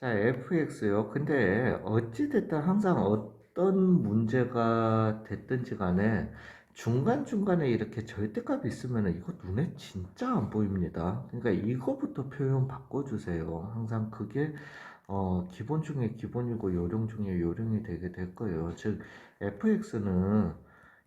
자, fx요. 근데 어찌됐든 항상 어떤 문제가 됐든지 간에 중간중간에 이렇게 절대값이 있으면 이거 눈에 진짜 안 보입니다. 그러니까 이거부터 표현 바꿔주세요. 항상 그게 어, 기본 중에 기본이고 요령 중에 요령이 되게 될 거예요. 즉, fx는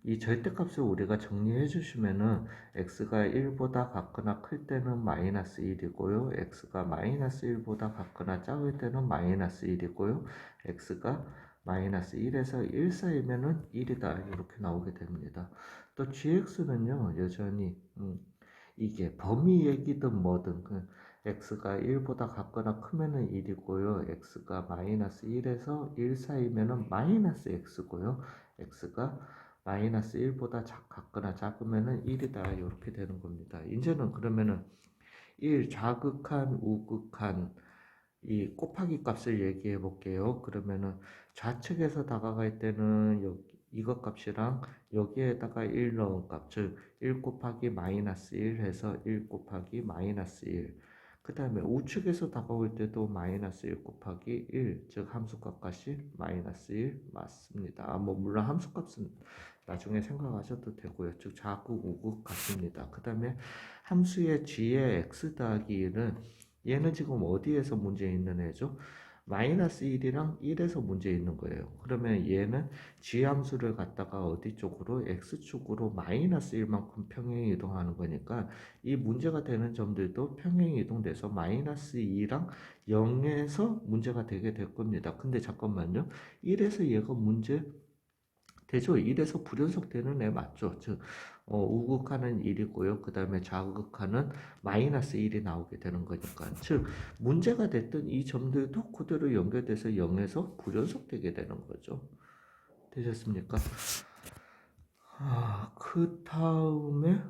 이 절대값을 우리가 정리해 주시면은 x가 1보다 같거나 클 때는 마이너스 1이고요. x가 마이너스 1보다 같거나 작을 때는 마이너스 1이고요. x가 마이너스 1에서 1 사이면은 1이다. 이렇게 나오게 됩니다. 또 gx는요. 여전히 음, 이게 범위 얘기든 뭐든 그 x가 1보다 같거나 크면은 1이고요. x가 마이너스 1에서 1 사이면은 마이너스 x고요. x가 마이너스 1보다 작, 같거나 작으면은 1이다. 이렇게 되는 겁니다. 이제는 그러면은 1 자극한 우극한 이 곱하기 값을 얘기해 볼게요. 그러면은 좌측에서 다가갈 때는 여기 이것 값이랑 여기에다가 1 넣은 값, 즉 1 곱하기 마이너스 1 해서 1 곱하기 마이너스 1. 그 다음에 우측에서 다가올 때도 마이너스 1 곱하기 1, 즉 함수값 값이 마이너스 1 맞습니다. 뭐 물론 함수값은 나중에 생각하셔도 되고요. 즉 자극 우극 같습니다. 그 다음에 함수의 g의 x 더하기 1은 얘는 지금 어디에서 문제 있는 애죠? 마이너스 1이랑 1에서 문제 있는 거예요. 그러면 얘는 g 함수를 갖다가 어디 쪽으로 x축으로 마이너스 1만큼 평행 이동하는 거니까 이 문제가 되는 점들도 평행 이동돼서 마이너스 2랑 0에서 문제가 되게 될 겁니다. 근데 잠깐만요. 1에서 얘가 문제 되죠. 1에서 불연속 되는 애 맞죠. 즉 어, 우극하는 1이고요. 그 다음에 좌극하는 마이너스 1이 나오게 되는 거니까. 즉 문제가 됐던 이 점들도 그대로 연결돼서 0에서 불연속 되게 되는 거죠. 되셨습니까? 아, 그 다음에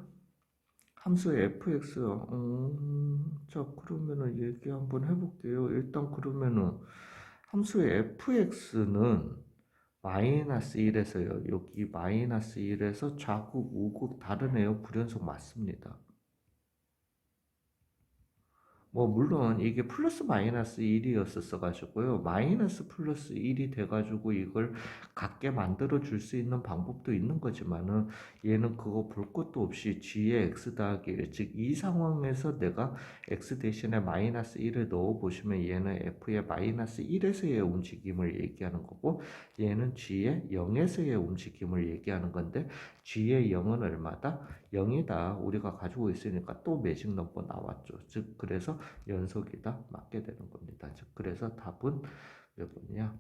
함수 fx 음, 자 그러면은 얘기 한번 해볼게요. 일단 그러면은 함수 fx는 마이너스 1에서요. 여기 마이너스 1에서 좌극, 우극 다르네요. 불연속 맞습니다. 뭐 물론 이게 플러스 마이너스 1이었었어 가지고요. 마이너스 플러스 1이 돼 가지고 이걸 같게 만들어 줄 수 있는 방법도 있는 거지만은 얘는 그거 볼 것도 없이 g의 x 더하기 1, 즉이 상황에서 내가 x 대신에 마이너스 1을 넣어 보시면 얘는 f의 마이너스 1에서의 움직임을 얘기하는 거고 얘는 g의 0에서의 움직임을 얘기하는 건데 g의 0은 얼마다? 0이다. 우리가 가지고 있으니까 또 매직 넘버 나왔죠. 즉 그래서 연속이다 맞게 되는 겁니다. 즉 그래서 답은 몇 번이야?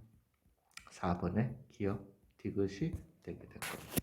4번에 기억 디귿이 되게 될 겁니다.